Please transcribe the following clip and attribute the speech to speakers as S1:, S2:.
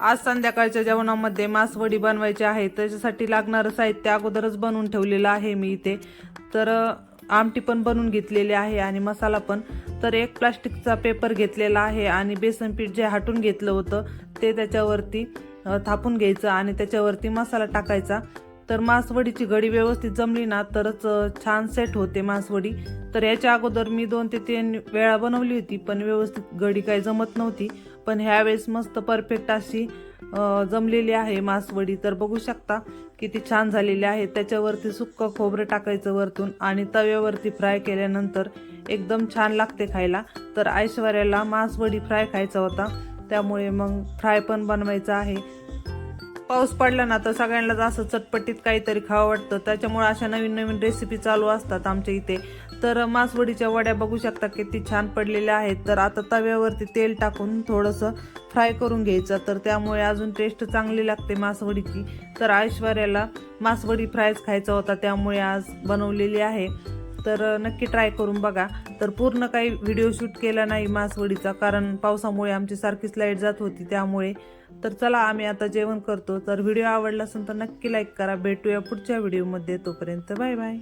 S1: आज संध्याकाळच्या जेवणामध्ये मासवडी बनवायची आहे. त्याच्यासाठी लागणारं साहित्य अगोदरच बनवून ठेवलेलं आहे मी इथे. तर आमटी पण बनवून घेतलेली आहे आणि मसाला पण. तर एक प्लास्टिकचा पेपर घेतलेला आहे आणि बेसन पीठ जे हाटून घेतलं होतं ते त्याच्यावरती थापून घ्यायचं आणि त्याच्यावरती मसाला टाकायचा. तर मासवडीची घडी व्यवस्थित जमली ना तरच छान सेट होते मासवडी. तर याच्या अगोदर मी दोन ते तीन वेळा बनवली होती पण व्यवस्थित घडी काही जमत नव्हती. पण ह्यावेळेस मस्त परफेक्ट अशी जमलेली आहे मासवडी. तर बघू शकता किती छान झालेली आहे. त्याच्यावरती सुक्क खोबरं टाकायचं वरतून आणि तव्यावरती फ्राय केल्यानंतर एकदम छान लागते खायला. तर ऐश्वर्याला मासवडी फ्राय खायचा होता. त्यामुळे मग फ्राय पण बनवायचा आहे. पाऊस पडला ना तर सगळ्यांना असं चटपटीत काहीतरी खावं वाटतं. त्याच्यामुळे अशा नवीन नवीन रेसिपी चालू असतात आमच्या इथे. तर मासवडीच्या वड्या बघू शकता किती छान पडलेल्या आहेत. तर आता तव्यावरती तेल टाकून थोडंसं फ्राय करून घ्यायचं. तर त्यामुळे अजून टेस्ट चांगली लागते मासवडीची. तर ऐश्वर्याला मासवडी फ्रायच खायचा होता त्यामुळे आज बनवलेली आहे. तर नक्की ट्राय करून बघा. तर पूर्ण काही व्हिडिओ शूट केला नाही मासवडीचा कारण पावसामुळे आमची सारखीच लाइट जात होती त्यामुळे. तर चला आम्ही आता जेवण करतो. तर व्हिडिओ आवडला असेल तर नक्की लाईक करा. भेटूया पुढच्या व्हिडिओमध्ये तोपर्यंत बाय बाय